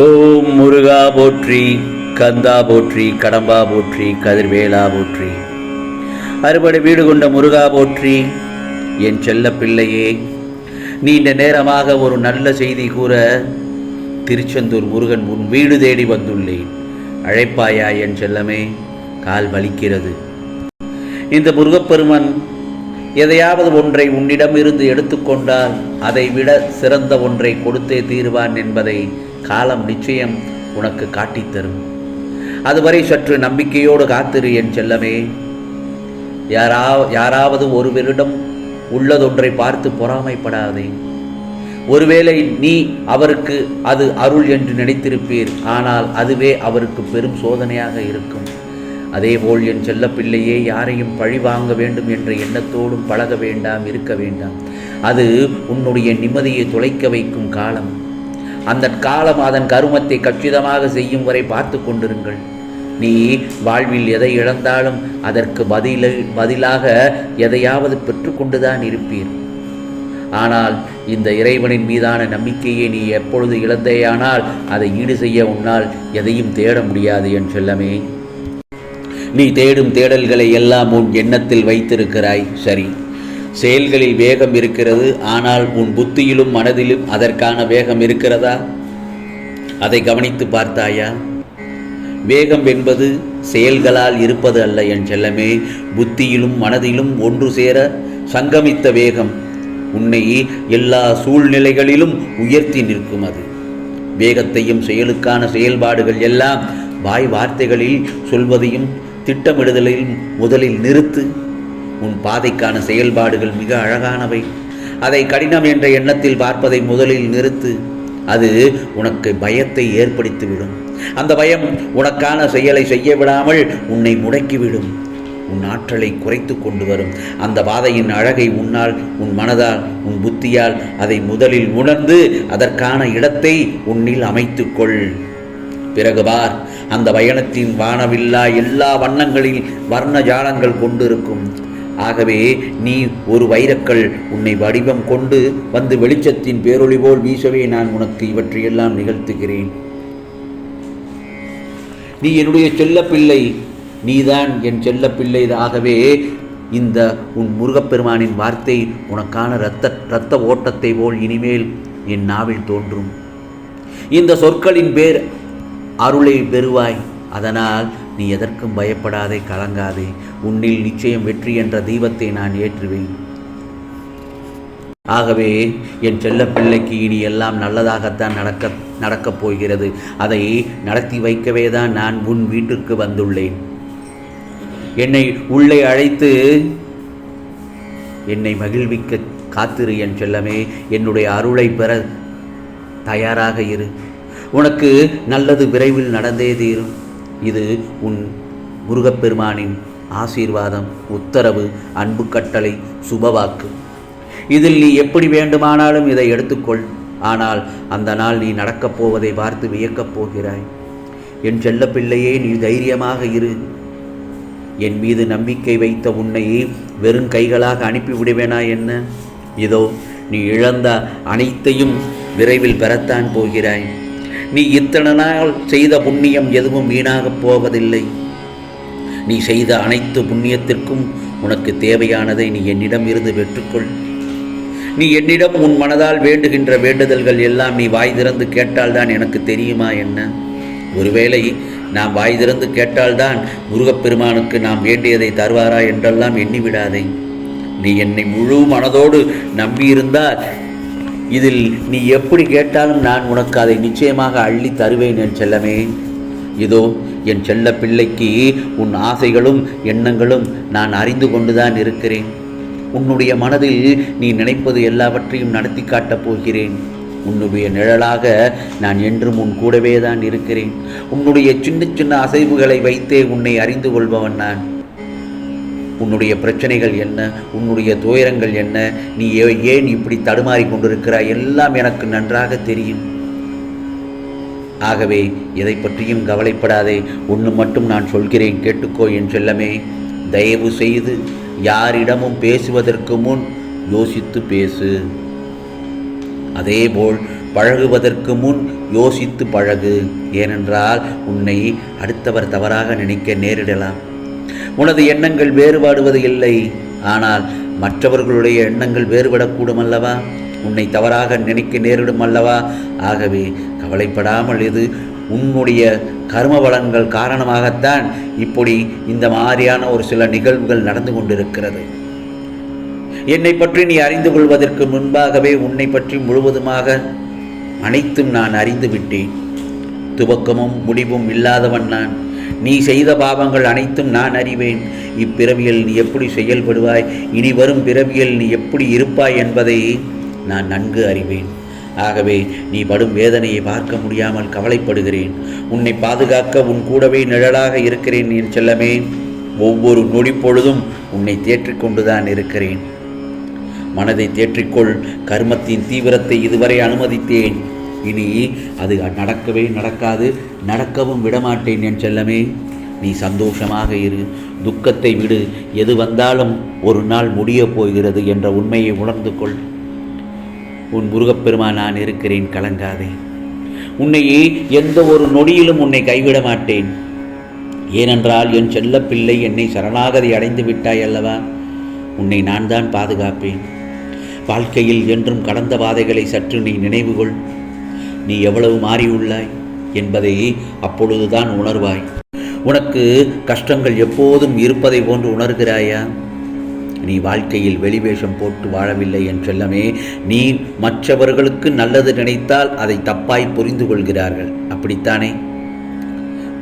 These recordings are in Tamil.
ஓம் முருகா போற்றி கந்தா போற்றி கடம்பா போற்றி கதிர்வேலா போற்றி. அறுபடை வீடு கொண்ட முருகா போற்றி என் செல்ல பிள்ளையே நீண்ட நேரமாக ஒரு நல்ல செய்தி கூற திருச்செந்தூர் முருகன் உன் வீடு தேடி வந்துள்ளேன். அழைப்பாயா என் செல்லமே கால் வலிக்கிறது. இந்த முருகப்பெருமன் எதையாவது ஒன்றை உன்னிடமிருந்து எடுத்துக்கொண்டால் அதை விட சிறந்த ஒன்றை கொடுத்தே தீர்வான் என்பதை காலம் நிச்சயம் உனக்கு காட்டித்தரும் அதுவரை சற்று நம்பிக்கையோடு காத்திரு என் செல்லமே. யாரா யாராவது ஒருவரிடம் உள்ளதொன்றை பார்த்து பொறாமைப்படாதே. ஒருவேளை நீ அவருக்கு அது அருள் என்று நினைத்திருப்பீர். ஆனால் அதுவே அவருக்கு பெரும் சோதனையாக இருக்கும். அதேபோல் என் செல்லப்பிள்ளையே யாரையும் பழி வாங்க வேண்டும் என்ற எண்ணத்தோடும் பழக வேண்டாம் இருக்க வேண்டாம். அது உன்னுடைய நிம்மதியை தொலைக்க வைக்கும் காலம். அந்த காலம் அதன் கருமத்தை கச்சிதமாக செய்யும் வரை பார்த்து கொண்டிருங்கள். நீ வாழ்வில் எதை இழந்தாலும் அதற்கு பதில பதிலாக எதையாவது பெற்றுக்கொண்டுதான் இருப்பீர். ஆனால் இந்த இறைவனின் மீதான நம்பிக்கையை நீ எப்பொழுது இழந்தேயானால் அதை ஈடு செய்ய உன்னால் எதையும் தேட முடியாது என் செல்லமே. நீ தேடும் தேடல்களை எல்லாம் உன் எண்ணத்தில் வைத்திருக்கிறாய். சரி. செயல்களில் வேகம் இருக்கிறது ஆனால் உன் புத்தியிலும் மனதிலும் அதற்கான வேகம் இருக்கிறதா? அதை கவனித்து பார்த்தாயா? வேகம் என்பது செயல்களால் இருப்பது அல்ல என் செல்லமே. புத்தியிலும் மனதிலும் ஒன்று சேர சங்கமித்த வேகம். உன்னை எல்லா சூழ்நிலைகளிலும் உயர்த்தி நிற்கும் அது. வேகத்தையும் செயலுக்கான செயல்பாடுகள் எல்லாம் வாய் வார்த்தைகளில் சொல்வதையும் திட்டமிடுதலையும் முதலில் நிறுத்து. உன் பாதைக்கான செயல்பாடுகள் மிக அழகானவை. அதை கடினம் என்ற எண்ணத்தில் பார்ப்பதை முதலில் நிறுத்து. அது உனக்கு பயத்தை ஏற்படுத்திவிடும். அந்த பயம் உனக்கான செயலை செய்ய விடாமல் உன்னை முடக்கிவிடும். உன் ஆற்றலை குறைத்து கொண்டு வரும். அந்த பாதையின் அழகை உன்னால் உன் மனதால் உன் புத்தியால் அதை முதலில் உணர்ந்து அதற்கான இடத்தை உன்னில் அமைத்துக்கொள் பிறகு பார் அந்த பயணத்தின் வானவில்லா எல்லா வண்ணங்களில் வர்ண ஜாலங்கள் கொண்டிருக்கும். ஆகவே நீ ஒரு வைரக்கல் உன்னை வடிவம் கொண்டு வந்து வெளிச்சத்தின் பேரொளி போல் வீசவே நான் உனக்கு இவற்றையெல்லாம் நிகழ்த்துகிறேன். நீ என்னுடைய செல்லப்பிள்ளை நீதான் என் செல்லப்பிள்ளை ஆகவே இந்த உன் முருகப்பெருமானின் வார்த்தை உனக்கான இரத்த இரத்த ஓட்டத்தை போல் இனிமேல் என் நாவில் தோன்றும். இந்த சொற்களின் பேர் அருளை பெறுவாய். அதனால் நீ எதற்கும் பயப்படாதே கலங்காதே. உன்னில் நிச்சயம் வெற்றி என்ற தெய்வத்தை நான் ஏற்றுவேன். ஆகவே என் செல்ல பிள்ளைக்கு இனி எல்லாம் நல்லதாகத்தான் நடக்க நடக்கப் போகிறது. அதை நடத்தி வைக்கவே தான் நான் உன் வீட்டிற்கு வந்துள்ளேன். என்னை உள்ளே அழைத்து என்னை மகிழ்விக்க காத்திரு என் செல்லமே. என்னுடைய அருளை பெற தயாராக இரு. உனக்கு நல்லது விரைவில் நடந்தே தீரும். இது உன் முருகப்பெருமானின் ஆசீர்வாதம் உத்தரவு அன்பு கட்டளை சுபவாக்கு. இதில் நீ எப்படி வேண்டுமானாலும் இதை எடுத்துக்கொள். ஆனால் அந்த நாள் நீ நடக்கப் போவதை பார்த்து வியக்கப் போகிறாய். என் செல்ல பிள்ளையே நீ தைரியமாக இரு. என் மீது நம்பிக்கை வைத்த உன்னை வெறும் கைகளாக அனுப்பிவிடுவேனா என்ன? இதோ நீ இழந்த அனைத்தையும் விரைவில் பெறத்தான் போகிறாய். நீ இத்தனை நாள் செய்த புண்ணியம் எதுவும் வீணாகப் போவதில்லை. நீ செய்த அனைத்து புண்ணியத்திற்கும் உனக்கு தேவையானதை நீ என்னிடம் இருந்து பெற்றுக்கொள். நீ என்னிடம் உன் மனதால் வேண்டுகின்ற வேண்டுதல்கள் எல்லாம் நீ வாய் திறந்து கேட்டால்தான் எனக்கு தெரியுமா என்ன? ஒருவேளை நாம் வாய் திறந்து கேட்டால்தான் முருகப்பெருமானுக்கு நாம் வேண்டியதை தருவாரா என்றெல்லாம் எண்ணிவிடாதே. நீ என்னை முழு மனதோடு நம்பியிருந்தால் இதில் நீ எப்படி கேட்டாலும் நான் உனக்கு அதை நிச்சயமாக அள்ளி தருவேன் என் செல்லமே. இதோ என் செல்ல பிள்ளைக்கு உன் ஆசைகளும் எண்ணங்களும் நான் அறிந்து கொண்டுதான் இருக்கிறேன். உன்னுடைய மனதில் நீ நினைப்பது எல்லாவற்றையும் நடத்தி காட்டப் போகிறேன். உன்னுடைய நிழலாக நான் என்றும் உன் கூடவே தான் இருக்கிறேன். உன்னுடைய சின்ன சின்ன அசைவுகளை வைத்தே உன்னை அறிந்து கொள்பவன் நான். உன்னுடைய பிரச்சனைகள் என்ன? உன்னுடைய துயரங்கள் என்ன? நீ ஏ- ஏன் இப்படி தடுமாறி கொண்டிருக்கிறாய்? எல்லாம் எனக்கு நன்றாக தெரியும். ஆகவே எதை பற்றியும் கவலைப்படாதே. ஒன்று மட்டும் நான் சொல்கிறேன். கேட்டுக்கோ என் செல்லமே. தயவு செய்து யாரிடமும் பேசுவதற்கு முன் யோசித்து பேசு. அதேபோல் பழகுவதற்கு முன் யோசித்து பழகு. ஏனென்றால் உன்னை அடுத்தவர் தவறாக நினைக்க நேரிடலாம். உனது எண்ணங்கள் வேறுபாடுவது இல்லை. ஆனால் மற்றவர்களுடைய எண்ணங்கள் வேறுபடக்கூடும் அல்லவா? உன்னை தவறாக நினைக்க நேரிடும் அல்லவா? ஆகவே கவலைப்படாமல் இது உன்னுடைய கர்ம பலன்கள் காரணமாகத்தான் இப்படி இந்த மாதிரியான ஒரு சில நிகழ்வுகள் நடந்து கொண்டிருக்கிறது. என்னை பற்றி நீ அறிந்து கொள்வதற்கு முன்பாகவே உன்னை பற்றி முழுவதுமாக அனைத்தும் நான் அறிந்து விட்டேன். துவக்கமும் முடிவும் இல்லாதவன் நான். நீ செய்த பாவங்கள் அனைத்தும் நான் அறிவேன். இப்பிறவியில் நீ எப்படி செயல்படுவாய்? இனி வரும் பிறவியில் நீ எப்படி இருப்பாய் என்பதை நான் நன்கு அறிவேன். ஆகவே நீ படும் வேதனையை பார்க்க முடியாமல் கவலைப்படுகிறேன். உன்னை பாதுகாக்க உன் கூடவே நிழலாக இருக்கிறேன் என் செல்லமே. ஒவ்வொரு நொடி பொழுதும் உன்னை தேற்றிக்கொண்டுதான் இருக்கிறேன். மனதை தேற்றிக்கொள். கர்மத்தின் தீவிரத்தை இதுவரை அனுமதித்தேன். இனி அது நடக்கவே நடக்காது. நடக்கவும் விடமாட்டேன் என் செல்லமே. நீ சந்தோஷமாக இரு. துக்கத்தை விடு. எது வந்தாலும் ஒரு நாள் முடியப் போகிறது என்ற உண்மையை உணர்ந்து கொள். உன் முருகப்பெருமா நான் இருக்கிறேன் கலங்காதே. உன்னை எந்த ஒரு நொடியிலும் உன்னை கைவிட மாட்டேன். ஏனென்றால் என் செல்லப்பிள்ளை என்னை சரணாகதி அடைந்து விட்டாய் அல்லவா? உன்னை நான் தான் பாதுகாப்பேன். வாழ்க்கையில் என்றும் கடந்த பாதைகளை சற்று நீ நினைவுகொள். நீ எவ்வளவு மாறியுள்ளாய் என்பதை அப்பொழுதுதான் உணர்வாய். உனக்கு கஷ்டங்கள் எப்போதும் இருப்பதை போன்று உணர்கிறாயா? நீ வாழ்க்கையில் வெளிவேஷம் போட்டு வாழவில்லை என்றெல்லாமே நீ மற்றவர்களுக்கு நல்லது நினைத்தால் அதை தப்பாய் புரிந்து கொள்கிறார்கள். அப்படித்தானே?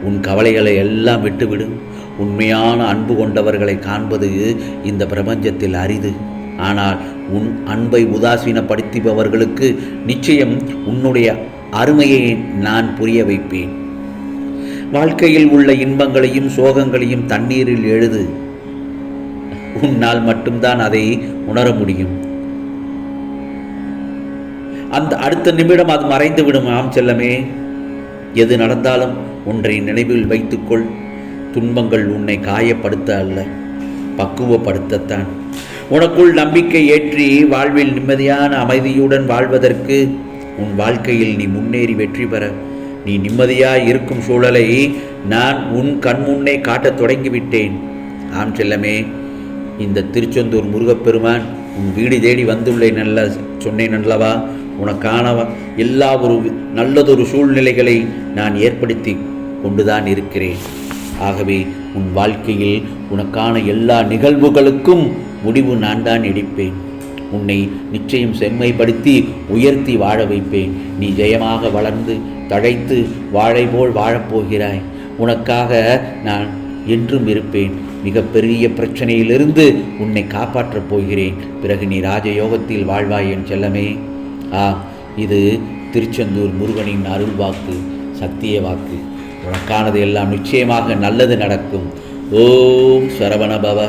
உன் கவலைகளை எல்லாம் விட்டுவிடும் உண்மையான அன்பு கொண்டவர்களை காண்பது இந்த பிரபஞ்சத்தில் அரிது. ஆனால் உன் அன்பை உதாசீனப்படுத்துபவர்களுக்கு நிச்சயம் உன்னுடைய அருமையை நான் புரிய வைப்பேன். வாழ்க்கையில் உள்ள இன்பங்களையும் சோகங்களையும் தண்ணீரில் எழுது. உன்னால் மட்டும்தான் அதை உணர முடியும். அந்த அடுத்த நிமிடம் அது மறைந்து விடும். ஆம் செல்லமே எது நடந்தாலும் ஒன்றை நினைவில் வைத்துக்கொள். துன்பங்கள் உன்னை காயப்படுத்த அல்ல பக்குவப்படுத்தத்தான். உனக்குள் நம்பிக்கை ஏற்றி வாழ்வில் நிம்மதியான அமைதியுடன் வாழ்வதற்கு உன் வாழ்க்கையில் நீ முன்னேறி வெற்றி பெற. நீ நிம்மதியாய் இருக்கும் சூழலை நான் உன் கண் முன்னே காட்டத் தொடங்கிவிட்டேன். ஆம் செல்லமே இந்த திருச்செந்தூர் முருகப்பெருமான் உன் வீடு தேடி வந்துள்ளேன் நல்ல சொன்னேன் அல்லவா? உனக்கான எல்லா ஒரு நல்லதொரு சூழ்நிலைகளை நான் ஏற்படுத்தி கொண்டுதான் இருக்கிறேன். ஆகவே உன் வாழ்க்கையில் உனக்கான எல்லா நிகழ்வுகளுக்கும் முடிவு நான் தான் எடுப்பேன். உன்னை நிச்சயம் செம்மைப்படுத்தி உயர்த்தி வாழ வைப்பேன். நீ ஜெயமாக வளர்ந்து தழைத்து வாழை போல் வாழப்போகிறாய். உனக்காக நான் என்றும் இருப்பேன். மிகப்பெரிய பிரச்சனையிலிருந்து உன்னை காப்பாற்றப் போகிறேன். பிறகு நீ ராஜயோகத்தில் வாழ்வாய் என் செல்லமே. ஆ இது திருச்செந்தூர் முருகனின் அருள் வாக்கு சத்திய வாக்கு. உனக்கானது எல்லாம் நிச்சயமாக நல்லது நடக்கும். ஓம் சரவணபவ.